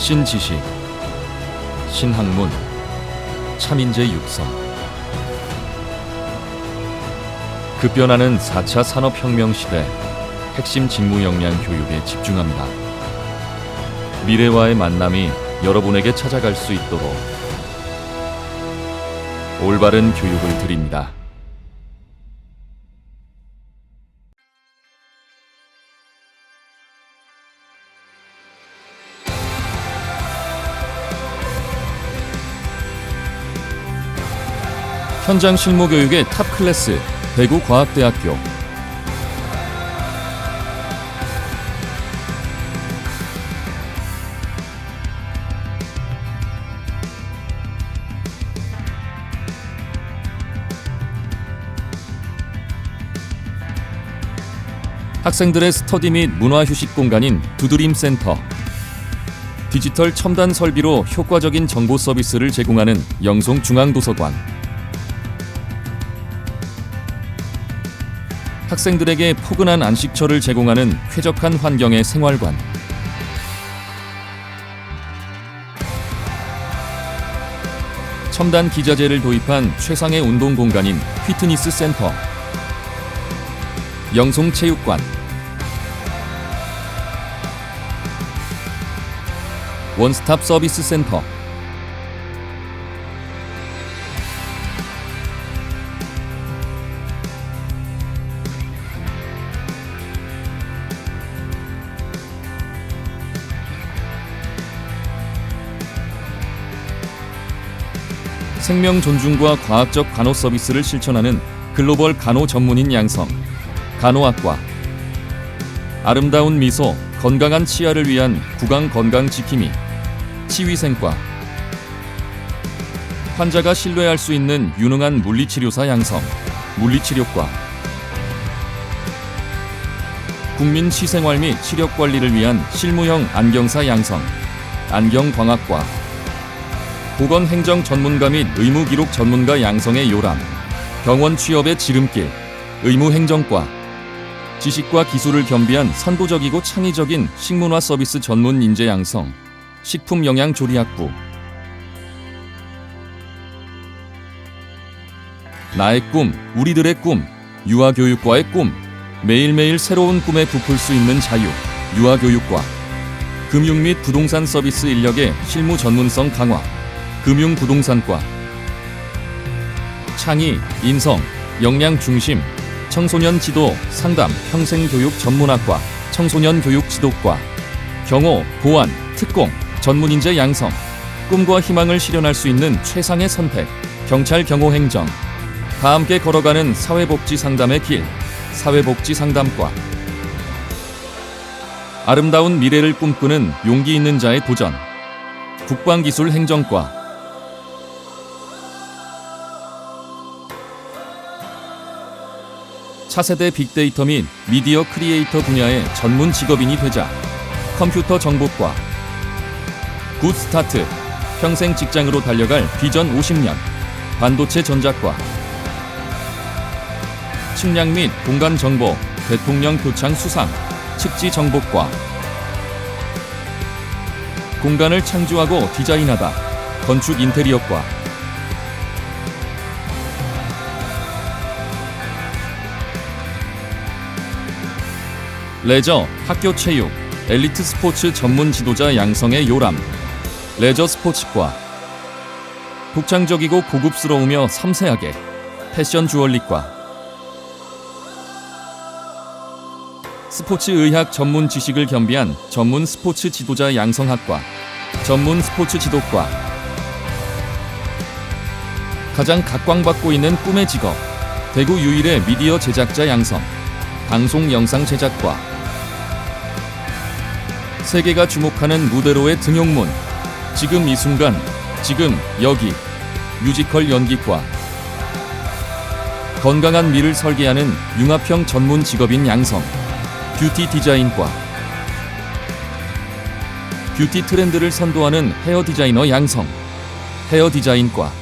신지식, 신학문, 참인재 육성. 급변하는 4차 산업혁명 시대 핵심 직무 역량 교육에 집중합니다. 미래와의 만남이 여러분에게 찾아갈 수 있도록 올바른 교육을 드립니다. 현장 실무 교육의 탑 클래스 대구 과학대학교. 학생들의 스터디 및 문화 휴식 공간인 두드림 센터. 디지털 첨단 설비로 효과적인 정보 서비스를 제공하는 영송 중앙도서관 학생들에게 포근한 안식처를 제공하는 쾌적한 환경의 생활관. 첨단 기자재를 도입한 최상의 운동 공간인 피트니스 센터. 영송체육관. 원스톱 서비스 센터 생명 존중과 과학적 간호 서비스를 실천하는 글로벌 간호 전문인 양성 간호학과. 아름다운 미소, 건강한 치아를 위한 구강 건강 지킴이 치위생과. 환자가 신뢰할 수 있는 유능한 물리치료사 양성 물리치료과. 국민 시생활 및 시력 관리를 위한 실무형 안경사 양성 안경광학과 보건 행정 전문가 및 의무 기록 전문가 양성의 요람 병원 취업의 지름길 의무 행정과 지식과 기술을 겸비한 선도적이고 창의적인 식문화 서비스 전문 인재 양성 식품 영양 조리학부. 나의 꿈, 우리들의 꿈, 유아교육과의 꿈. 매일매일 새로운 꿈에 부풀 수 있는 자유 유아교육과. 금융 및 부동산 서비스 인력의 실무 전문성 강화 금융부동산과 창의, 인성, 역량 중심 청소년 지도, 상담, 평생교육 전문학과, 청소년 교육 지도과, 경호, 보안, 특공, 전문인재 양성, 꿈과 희망을 실현할 수 있는 최상의 선택, 경찰 경호 행정, 다 함께 걸어가는 사회복지 상담의 길, 사회복지 상담과, 아름다운 미래를 꿈꾸는 용기 있는 자의 도전, 국방기술 행정과, 차세대 빅데이터 및 미디어 크리에이터 분야의 전문 직업인이 되자 컴퓨터 정보과 굿스타트 평생 직장으로 달려갈 비전 50년 반도체 전자과 식량 및 공간 정보 대통령 표창 수상 측지 정보과. 공간을 창조하고 디자인하다 건축 인테리어과 레저, 학교 체육, 엘리트 스포츠 전문 지도자 양성의 요람, 레저 스포츠과, 독창적이고 고급스러우며 섬세하게, 패션 주얼리과, 스포츠 의학 전문 지식을 겸비한 전문 스포츠 지도자 양성학과, 전문 스포츠 지도과, 가장 각광받고 있는 꿈의 직업, 대구 유일의 미디어 제작자 양성, 방송 영상 제작과, 세계가 주목하는 무대로의 등용문. 지금 이 순간 지금 여기. 뮤지컬 연기과. 건강한 미를 설계하는 융합형 전문 직업인 양성. 뷰티 디자인과. 뷰티 트렌드를 선도하는 헤어 디자이너 양성. 헤어 디자인과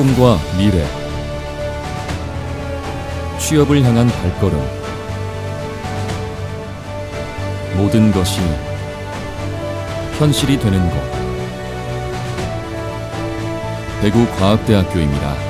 꿈과 미래. 취업을 향한 발걸음. 모든 것이 현실이 되는 곳 대구과학대학교입니다.